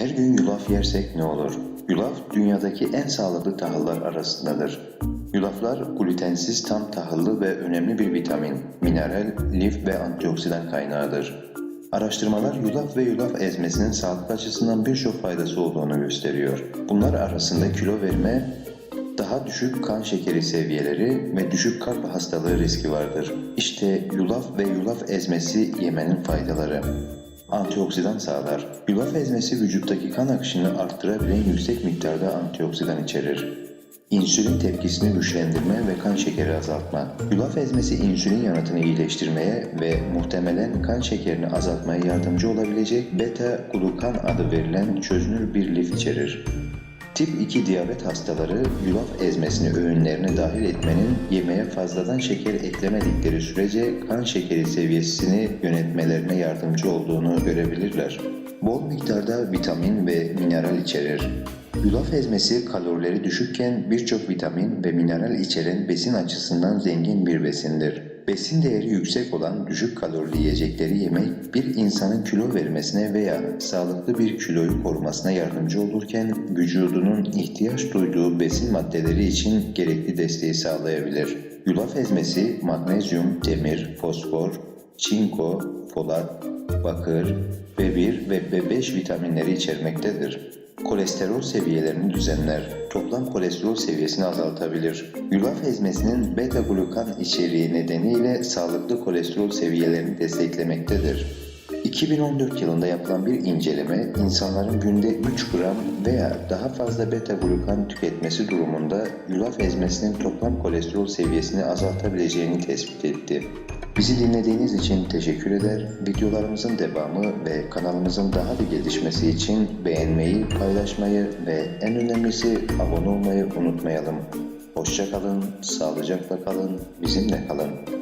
Her gün yulaf yersek ne olur? Yulaf dünyadaki en sağlıklı tahıllar arasındadır. Yulaflar glutensiz tam tahıllı ve önemli bir vitamin, mineral, lif ve antioksidan kaynağıdır. Araştırmalar yulaf ve yulaf ezmesinin sağlık açısından birçok faydası olduğunu gösteriyor. Bunlar arasında kilo verme, daha düşük kan şekeri seviyeleri ve düşük kalp hastalığı riski vardır. İşte yulaf ve yulaf ezmesi yemenin faydaları. Antioksidan sağlar. Yulaf ezmesi vücuttaki kan akışını arttırabilen yüksek miktarda antioksidan içerir. İnsülin tepkisini güçlendirme ve kan şekeri azaltma. Yulaf ezmesi insülin yanıtını iyileştirmeye ve muhtemelen kan şekerini azaltmaya yardımcı olabilecek beta-glukan adı verilen çözünür bir lif içerir. Tip 2 diyabet hastaları yulaf ezmesini öğünlerine dahil etmenin yemeğe fazladan şeker eklemedikleri sürece kan şekeri seviyesini yönetmelerine yardımcı olduğunu görebilirler. Bol miktarda vitamin ve mineral içerir. Yulaf ezmesi kalorileri düşükken birçok vitamin ve mineral içeren besin açısından zengin bir besindir. Besin değeri yüksek olan düşük kalorili yiyecekleri yemek bir insanın kilo vermesine veya sağlıklı bir kiloyu korumasına yardımcı olurken vücudunun ihtiyaç duyduğu besin maddeleri için gerekli desteği sağlayabilir. Yulaf ezmesi magnezyum, demir, fosfor, çinko, folat, bakır, B1 ve B5 vitaminleri içermektedir. Kolesterol seviyelerini düzenler, toplam kolesterol seviyesini azaltabilir. Yulaf ezmesinin beta-glukan içeriği nedeniyle sağlıklı kolesterol seviyelerini desteklemektedir. 2014 yılında yapılan bir inceleme, insanların günde 3 gram veya daha fazla beta-glukan tüketmesi durumunda yulaf ezmesinin toplam kolesterol seviyesini azaltabileceğini tespit etti. Bizi dinlediğiniz için teşekkür eder. Videolarımızın devamı ve kanalımızın daha da gelişmesi için beğenmeyi, paylaşmayı ve en önemlisi abone olmayı unutmayalım. Hoşça kalın, sağlıcakla kalın, bizimle kalın.